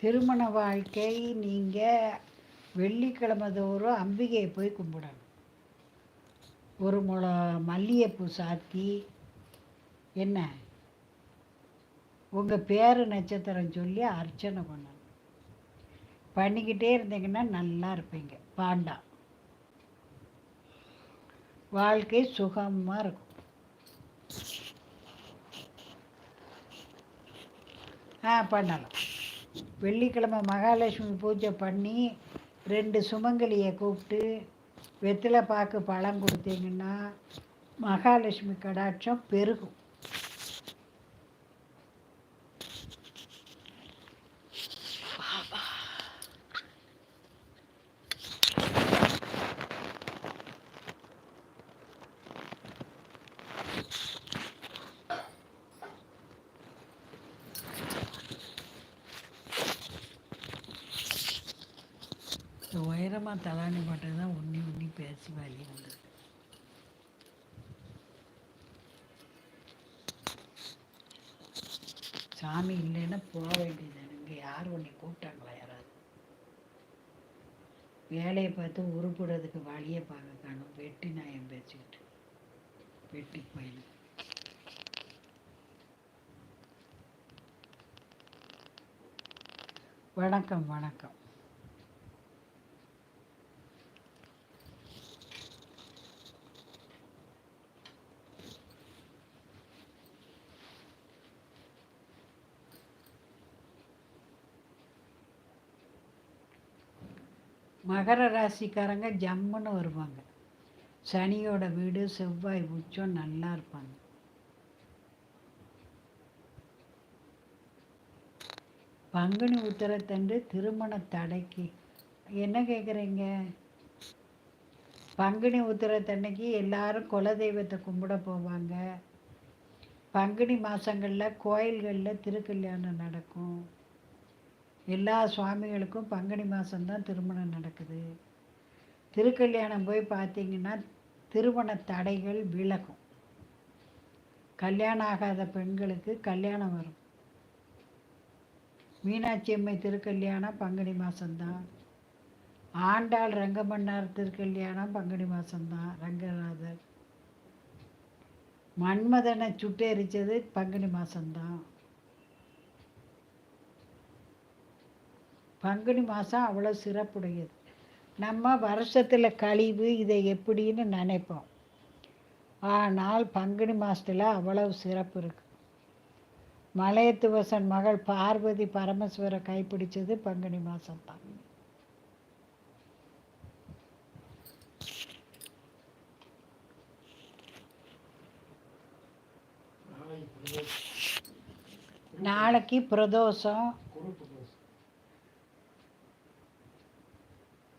திருமண வாழ்க்கை நீங்கள் வெள்ளிக்கிழமை தோறும் அம்பிகையை போய் கும்பிடணும். ஒரு முளை மல்லிகைப்பூ சாத்தி என்ன? உங்கள் பேர் நட்சத்திரம் சொல்லி அர்ச்சனை பண்ணணும். பண்ணிக்கிட்டே இருந்தீங்கன்னா நல்லா இருப்பீங்க. பாண்டா. வாழ்க்கை சுகமாக இருக்கும். ஆ பண்ணலாம். வெள்ளிக்கிழமை மகாலட்சுமி பூஜை பண்ணி ரெண்டு சுமங்கலியை கூப்பிட்டு வெத்தலை பாக்கு பழம் கொடுத்தீங்கன்னா மகாலட்சுமி கடாட்சம் பெருகும். ஸோ உயரமாக தலாணி மட்டும் தான் ஒன்றி உன்னி பேசி வழி வந்தது. சாமி இல்லைன்னா போக வேண்டியது இங்கே யார் உன்னை கூப்பிட்டாங்களா யாராவது? வேலையை பார்த்து உருப்பிடுறதுக்கு வழியை பார்க்க காணும். வெட்டி நாயம் பேச்சுக்கிட்டு வெட்டி கோயில் வணக்கம் வணக்கம். மகர ராசிக்காரங்க ஜம்முன்னு வருவாங்க. சனியோட வீடு செவ்வாய் உச்சம் நல்லா இருப்பாங்க. பங்குனி உத்தரத்தன்று திருமண தடைக்கு. என்ன கேட்குறீங்க பங்குனி உத்தரத்தன்னைக்கு எல்லாரும் குலதெய்வத்தை கும்பிட போவாங்க. பங்குனி மாதங்களில் கோயில்களில் திருக்கல்யாணம் நடக்கும். எல்லா சுவாமிகளுக்கும் பங்குனி மாதம்தான் திருமணம் நடக்குது. திருக்கல்யாணம் போய் பார்த்தீங்கன்னா திருமண தடைகள் விலகும். கல்யாணம் ஆகாத பெண்களுக்கு கல்யாணம் வரும். மீனாட்சி அம்மை திருக்கல்யாணம் பங்குனி மாதம்தான் ஆண்டாள் ரங்கமன்னார் திருக்கல்யாணம் பங்குனி மாதம்தான் ரங்கநாதர். மன்மதனை சுட்டெரிச்சது பங்குனி மாதம்தான் பங்குனி மாதம் அவ்வளோ சிறப்புடையது. நம்ம வருஷத்தில் கழிவு இதை எப்படின்னு நினைப்போம். ஆனால் பங்குனி மாதத்தில் அவ்வளவு சிறப்பு இருக்குது மலையத்துவசன் மகள் பார்வதி பரமேஸ்வரை கைப்பிடிச்சது பங்குனி மாதம்தான் நாளைக்கு பிரதோஷம்.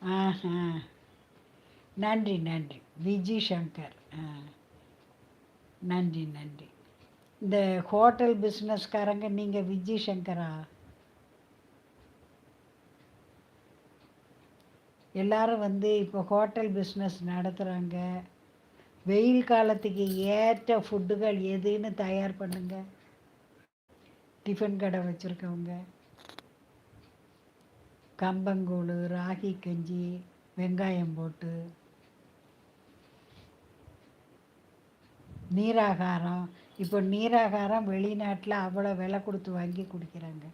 ஆஹா. நன்றி நன்றி. விஜி சங்கர். ஆ. நன்றி நன்றி. இந்த ஹோட்டல் பிஸ்னஸ்காரங்க நீங்கள் விஜய் சங்கரா? எல்லாரும் வந்து இப்போ ஹோட்டல் பிஸ்னஸ் நடத்துகிறாங்க வெயில் காலத்துக்கு ஏற்ற ஃபுட்டுகள் எதுன்னு தயார் பண்ணுங்க. டிஃபன் கடை வச்சுருக்கவங்க. கம்பங்கூழ் ராகி கஞ்சி வெங்காயம் போட்டு. நீராகாரம். இப்போ நீராகாரம் வெளிநாட்டில் அவ்வளோ விலை கொடுத்து வாங்கி குடிக்கிறாங்க.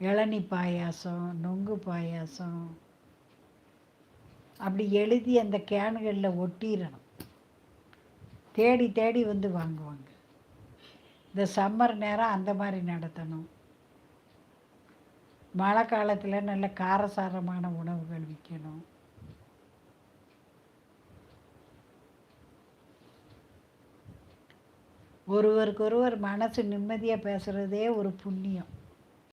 இளநி பாயாசம் நொங்கு பாயாசம். அப்படி எழுதி அந்த கேனுகளில் ஒட்டிடணும். தேடி தேடி வந்து வாங்குவாங்க. இந்த சம்மர் நேரம் அந்த மாதிரி நடத்தணும். மழை காலத்தில் நல்ல காரசாரமான உணவுகள் விற்கணும் ஒருவருக்கொருவர் மனசு நிம்மதியாக பேசுகிறதே ஒரு புண்ணியம்.